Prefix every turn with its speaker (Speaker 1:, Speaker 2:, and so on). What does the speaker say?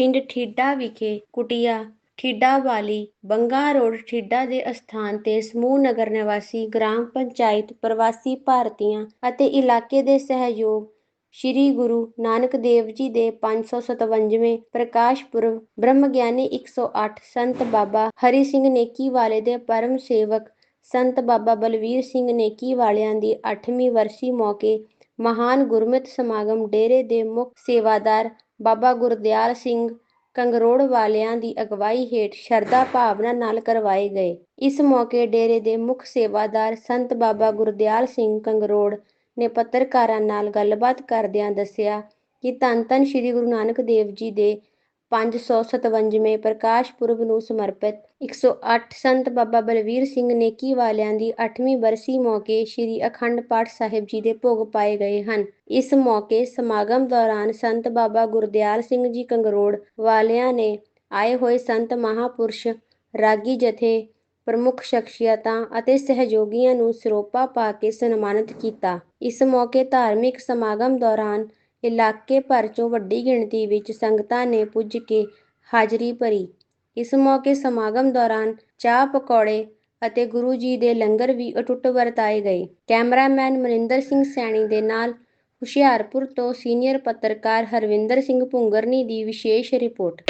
Speaker 1: ਪਿੰਡ ਠੀਡਾ ਵਿਖੇ ਕੁਟੀਆ, ਠੀਡਾ ਵਾਲੀ, ਬੰਗਾ ਰੋਡ ਠੀਡਾ ਦੇ ਅਸਥਾਨ ਤੇ ਸਮੂਹ ਨਗਰ ਨਿਵਾਸੀ, ਗ੍ਰਾਮ ਪੰਚਾਇਤ, ਪ੍ਰਵਾਸੀ ਭਾਰਤੀਆਂ ਅਤੇ ਇਲਾਕੇ ਦੇ ਸਹਿਯੋਗ ਸ੍ਰੀ ਗੁਰੂ ਨਾਨਕ ਦੇਵ ਜੀ ਦੇ 557ਵੇਂ ਪ੍ਰਕਾਸ਼ ਪੁਰਬ, ਬ੍ਰਹਮ ਗਿਆਨੀ 108 ਸੰਤ ਬਾਬਾ ਹਰੀ ਸਿੰਘ ਨੇਕੀ ਵਾਲੇ ਦੇ ਪਰਮ ਸੇਵਕ ਸੰਤ ਬਾਬਾ ਬਲਵੀਰ ਸਿੰਘ ਨੇਕੀ ਵਾਲਿਆਂ ਦੀ 8ਵੀਂ ਵਰਸੀ ਮੌਕੇ ਮਹਾਨ ਗੁਰਮਤਿ ਸਮਾਗਮ ਡੇਰੇ ਦੇ ਮੁੱਖ ਸੇਵਾਦਾਰ ਬਾਬਾ ਗੁਰਦਿਆਲ ਸਿੰਘ ਕੰਗਰੋੜ ਵਾਲਿਆਂ ਦੀ ਅਗਵਾਈ ਹੇਠ ਸ਼ਰਧਾ ਭਾਵਨਾ ਨਾਲ ਕਰਵਾਏ ਗਏ। ਇਸ ਮੌਕੇ ਡੇਰੇ ਦੇ ਮੁੱਖ ਸੇਵਾਦਾਰ ਸੰਤ ਬਾਬਾ ਗੁਰਦਿਆਲ ਸਿੰਘ ਕੰਗਰੋੜ ਨੇ ਪੱਤਰਕਾਰਾਂ ਨਾਲ ਗੱਲਬਾਤ ਕਰਦਿਆਂ ਦੱਸਿਆ ਕਿ ਧੰਨ ਧੰਨ ਸ੍ਰੀ ਗੁਰੂ ਨਾਨਕ ਦੇਵ ਜੀ ਦੇ 557ਵੇਂ ਪ੍ਰਕਾਸ਼ ਪੁਰਬ ਨੂੰ ਸਮਰਪਿਤ 108 ਸੰਤ ਬਾਬਾ ਬਲਵੀਰ ਸਿੰਘ ਨੇਕੀ ਵਾਲਿਆਂ ਦੀ 8ਵੀਂ ਬਰਸੀ ਮੌਕੇ ਸ੍ਰੀ ਅਖੰਡ ਪਾਠ ਸਾਹਿਬ ਜੀ ਦੇ ਭੋਗ ਪਾਏ ਗਏ ਹਨ। ਇਸ ਮੌਕੇ ਸਮਾਗਮ ਦੌਰਾਨ ਸੰਤ ਬਾਬਾ ਗੁਰਦਿਆਲ ਸਿੰਘ ਜੀ ਕੰਗਰੋੜ ਵਾਲਿਆਂ ਨੇ ਆਏ ਹੋਏ ਸੰਤ ਮਹਾਪੁਰਸ਼, ਰਾਗੀ ਜਥੇ, ਪ੍ਰਮੁੱਖ ਸ਼ਖਸੀਅਤਾਂ ਅਤੇ ਸਹਿਯੋਗੀਆਂ ਨੂੰ ਸਰੋਪਾ ਪਾ ਕੇ ਸਨਮਾਨਿਤ ਕੀਤਾ। ਇਸ ਮੌਕੇ ਧਾਰਮਿਕ ਸਮਾਗਮ ਦੌਰਾਨ ਇਲਾਕੇ ਭਰ ਚੋਂ ਵੱਡੀ ਗਿਣਤੀ ਵਿੱਚ ਸੰਗਤਾਂ ਨੇ ਪੁੱਜ ਕੇ ਹਾਜ਼ਰੀ ਭਰੀ। ਇਸ ਮੌਕੇ ਸਮਾਗਮ ਦੌਰਾਨ ਚਾਹ ਪਕੌੜੇ ਅਤੇ ਗੁਰੂ ਜੀ ਦੇ ਲੰਗਰ ਵੀ ਅਟੁੱਟ ਵਰਤਾਏ ਗਏ। ਕੈਮਰਾਮੈਨ ਮਨਿੰਦਰ ਸਿੰਘ ਸੈਣੀ ਦੇ ਨਾਲ ਹੁਸ਼ਿਆਰਪੁਰ ਤੋਂ ਸੀਨੀਅਰ ਪੱਤਰਕਾਰ ਹਰਵਿੰਦਰ ਸਿੰਘ ਭੁੰਗਰਨੀ ਦੀ ਵਿਸ਼ੇਸ਼ ਰਿਪੋਰਟ।